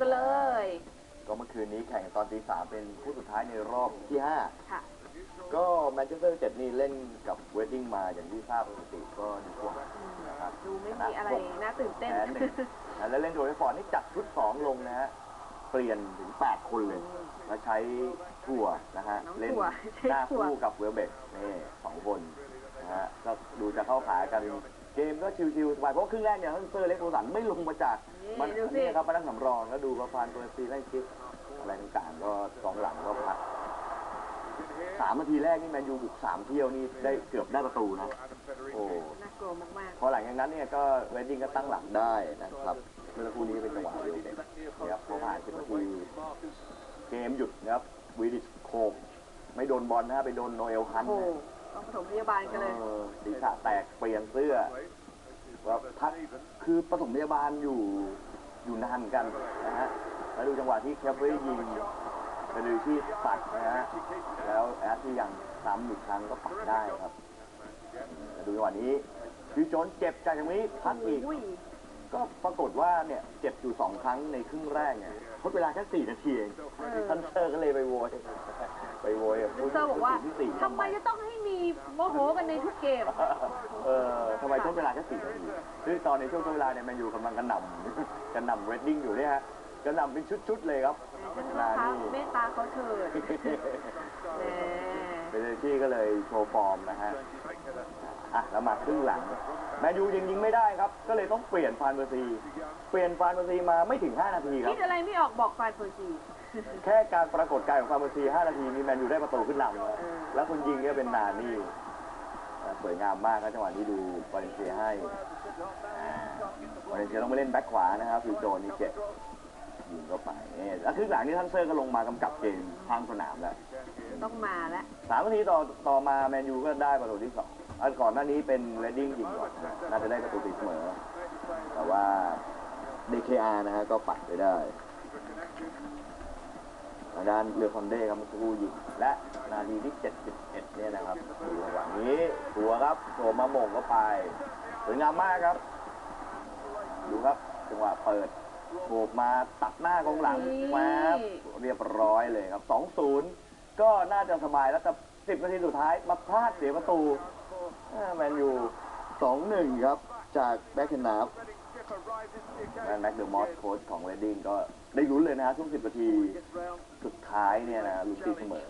กันเลย ก็เมื่อคืนนี้แข่งตอนตีสามเป็นคู่สุดท้ายในรอบที่ห้าค่ะ ก็แมนเชสเตอร์เจ็ดนี่เล่นกับเวดดิ้งมาอย่างที่ทราบปกติก็ดีกว่านะครับดูไม่มีอะไรน่าตื่นเต้นแพ้หนึ่งแล้วเล่นโดยฟอร์ดนี่จัดชุดสองลงนะฮะ เปลี่ยนถึงแปดคนเลยแล้วใช้ถั่วนะฮะ น้องเล่นถั่วใช้หน้าถั่ว คู่กับเวลเบกนี่สองคนนะฮะก็ดูจะเข้าขากัน เกมก็ชิวๆสบายเพราะว่าครึ่งแรกเนี่ยฮันเซอร์เล็กโรสันไม่ลงมาจากนี่มันดูสิ นี่ครับมานั่งสำรองแล้วดูประพานตัวซีไล่คิกอะไรต่างๆ ก็กองหลังก็พักสามนาทีแรกนี่แมนยูบุกสามเที่ยวนี่ได้เกือบได้ประตูนะโอ้น่ากลัวมากพอหลังจากนั้นเนี่ยก็เวดดิ้งก็ตั้งหลักได้นะครับเมื่อสักครู่นี้เป็นจังหวะเดียวเด็ดนะครับพอผ่านสิบนาทีเกมหยุดนะครับวีดิชโคกไม่โดนบอลนะฮะไปโดนโนเอลคัๆนโอ้โหนะ ต้องปฐมพยาบาลกันเลยเออศีรษะแตกเปลี่ยนเสื้อว่าพักคือปฐมพยาบาลอยู่อยู่นานเหมือนกันนะฮะแล้วดูจังหวะที่แคปเวอร์ยิงเป็นดูที่ปัดนะฮะแล้วแอดที่ยังซ้ำอีกครั้งก็ปัดได้ครับแล้วดูจังหวะนี้คือโจนเจ็บจากตรงนี้พักอีกอุ้ยก็ปรากฏว่าเนี่ยเจ็บอยู่สองครั้งในครึ่งแรกเนี่ยทดเวลาแค่สี่นาทีเองเออทันเซอร์ก็เลยไปโวยไปโวยกับมิสเตอร์บอกว่าที่สี่ทำไมจะต้องให้มี โมโหกันในทุกเกม เออทำไมทดเวลาแค่สี่นาทีคือตอนในช่วงทดเวลาเนี่ยแมนยูกำลังกระหน่ำกระหน่ำเรดดิ้งอยู่เนี่ยฮะกระหน่ำเป็นชุดๆเลยครับฉันนาคะนี่เมตตาเขาเถิดแหมเป็นที่ก็เลยโชว์ฟอร์มนะฮะอะแล้วมาครึ่งหลังแมนยูยังยิงไม่ได้ครับ ก็เลยต้องเปลี่ยนฟานเบอร์ซี เปลี่ยนฟานเบอร์ซีมาไม่ถึง 5 นาทีครัคิบ ดอะไรไม่ออกบอกฟานเฟอร์ซี แค่การปรากฏกายของฟาร์มาซี 5 นาทีมีแมนยูได้ประตูขึ้นนำแล้วเออแล้วคนยิงก็เป็นนานี่อ่าสวยงามมากครับจังหวะนี้ดูวาเลนเซียให้อ่าวาเลนเซียต้องไปเล่นแบ็คขวานะครับฟิวโจนนี่เจ็บยิงเข้าไปนี่แล้วครึ่งหลังนี่ท่านเซอร์ก็ลงมากำกับเกมทางสนามแล้ว ต้องมาแล้วสามนาทีต่อต่อมาแมนยูก็ได้ประตูที่สอง อันก่อนหน้านี้เป็นเรดดิ้งยิงก่อนนะน่าจะได้ประตูตีเสมอ แต่ว่า DKR นะฮะก็ปัดไปได้ทางด้านเรือคอนเด้ครับเมื่อสักครู่ยิงและนาทีที่ 71 เนี่ยนะครับดูจังหวะนี้ตัวครับโถมมาโมงเข้าไปสวยงามมากครับ ดูครับจังหวะเปิดโฉบมาตัดหน้ากองหลังนี่แป๊บเรียบร้อยเลยครับ 2-0 ก็น่าจะสบายแล้วแต่ 10 นาทีสุดท้ายมาพลาดเสียประตูอ่า แมนยู2-1ครับ จากแบ็คเคนนาฟแม็กเดอะมอสโค้ชของเรดดิ้งก็ได้ลุ้นเลยนะฮะช่วง10นาทีสุดท้ายเนี่ยนะลุ้นตีเสมอ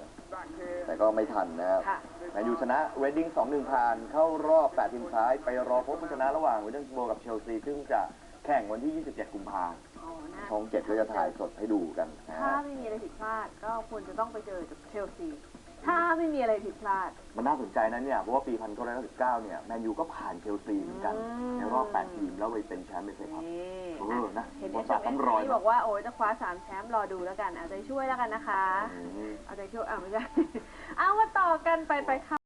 แต่ก็ไม่ทันนะครับค่ะ แมนยูชนะเวดดิ้ง2-1ผ่าน เข้ารอบ8ทีมสุดท้าย ไปรอพบผู้ชนะระหว่างเวดดิ้งโบกับเชลซี ซึ่งจะแข่งวันที่ 27 กุมภาพันธ์อ๋อน่าช่องเจ็ดก็จะถ่ายสดให้ดูกันนะถ้าฮะ ไม่มีอะไรผิดพลาดก็ควรจะต้องไปเจอกับเชลซี ถ้าไม่มีอะไรผิดพลาด มันน่าสนใจนะเนี่ย เพราะว่าปี 1999 เนี่ย แมนยูก็ผ่านเชลซีเหมือนกันอืมในรอบ 8 ทีม แล้วไปเป็นแชมป์เอฟเอครับนี่เออนะเห็นประเอวัสติเอ็ซ้ำรอยที่บอกว่าโอ้ยจะคว้าสามแชมป์รอดูแล้วกัน เอาใจช่วยแล้วกันนะคะ อืม เอาใจช่วยอ่าไม่ใช่ เอามาต่อกันไปไปค่ะ